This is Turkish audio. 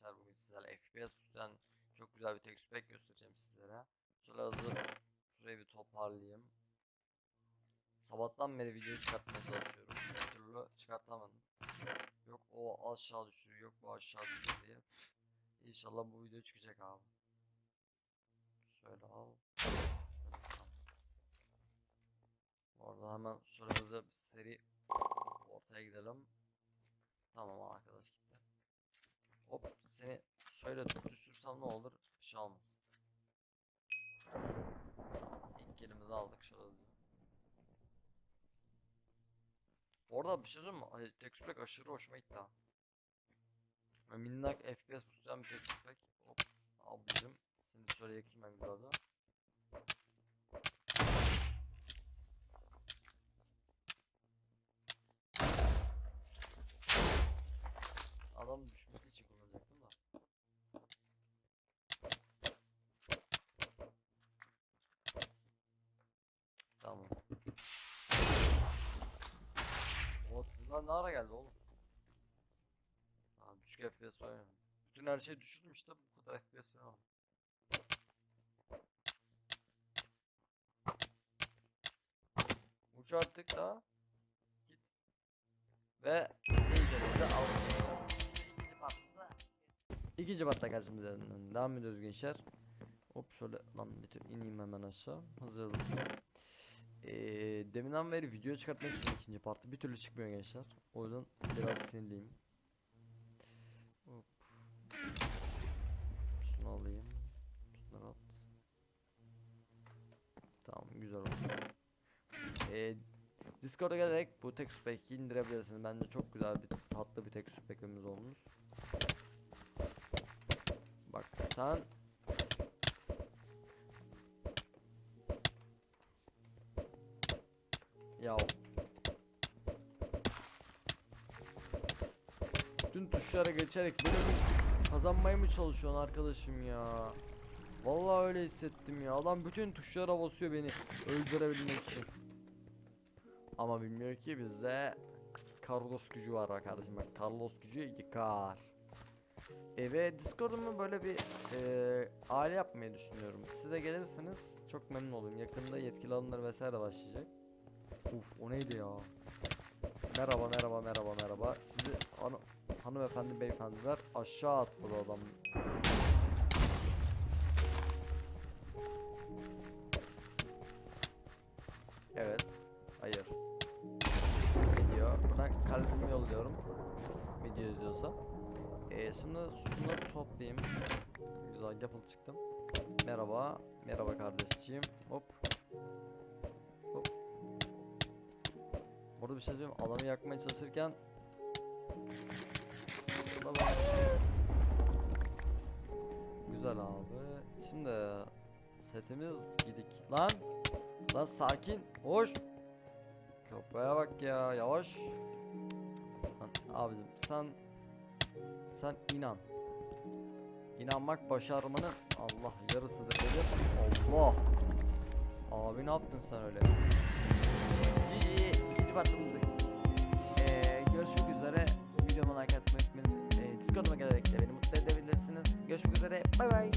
arkadaşlar bugün sizlerle FPS Boost'tan çok güzel bir tekstür pack göstereceğim sizlere. Şöyle hızlı şurayı bir toparlayayım. Sabahtan beri video çıkartmaya çalışıyorum. Bir türlü çıkartamadım. Yok o aşağı düşüyor, yok bu aşağı düşüyor diye. İnşallah bu video çıkacak abi. Şöyle al. Arada hemen şöyle hızlı bir seri ortaya gidelim. Tamam arkadaş gitti. Hop seni şöyle düşürsem ne olur? Bir şey olmaz. İlk kelimizi aldık şöyle. arada bir şey söyleyeyim mi? Texture aşırı hoşuma gitti ha. Minnak FPS pusuyan bir texture pack. Hop bizim. Şimdi şöyle yakayım ben biraz da. Adam düşmesi için kullanacaktım da. Tamam. Sizden ne ara geldi oğlum? Aa, düşük FPS oynuyorum. Bütün her şey düşürmüş de bu kadar FPS falan. Uç artık da. Git. Ve iyice al. Partımıza. İkinci partta karşımıza devam ediyoruz gençler. Hop şöyle lan bir tür ineyim hemen aşağı. Hazır olun. Ee, deminden beri video çıkartmak istiyorum ikinci partı. Bir türlü çıkmıyor gençler. O yüzden biraz sinirliyim. Hop. Şunu alayım. Şunları at. Tamam güzel oldu. Ee, Discord'a gelerek bu texture pack'i indirebilirsiniz. Bence çok güzel bir tatlı bir texture pack'imiz olmuş. Bak sen Ya Bütün tuşlara geçerek bir kazanmaya mı çalışıyorsun arkadaşım ya? Vallahi öyle hissettim ya. Adam bütün tuşlara basıyor beni öldürebilmek için. Ama bilmiyor ki bizde Carlos gücü var bak kardeşim bak Carlos gücü yıkar. E ve Discord'umu böyle bir e, aile yapmayı düşünüyorum. Size gelirseniz çok memnun olurum. Yakında yetkili alımlar vesaire başlayacak. Uf o neydi ya? Merhaba merhaba merhaba merhaba. Sizi hanı, hanımefendi beyefendiler aşağı atladı adam. Evet. Hayır. Video. Buradan kalbimi yolluyorum. Video izliyorsa. Ee, şimdi şunları toplayayım. Güzel yapıl çıktım. Merhaba. Merhaba kardeşciğim. Hop. Burada bir şey söyleyeyim. Adamı yakmaya çalışırken. Güzel abi. Şimdi setimiz gidik. Lan. Lan sakin. Hoş. Köpeğe bak ya. Yavaş. Lan abicim sen sen inan. İnanmak başarmanın Allah yarısıdır dedi. Allah. Abi ne yaptın sen öyle? İkinci. Ee, görüşmek üzere. Videoma like atmayı unutmayın. Ee, Discord'uma gelerek de beni mutlu edebilirsiniz. Görüşmek üzere. Bay bay.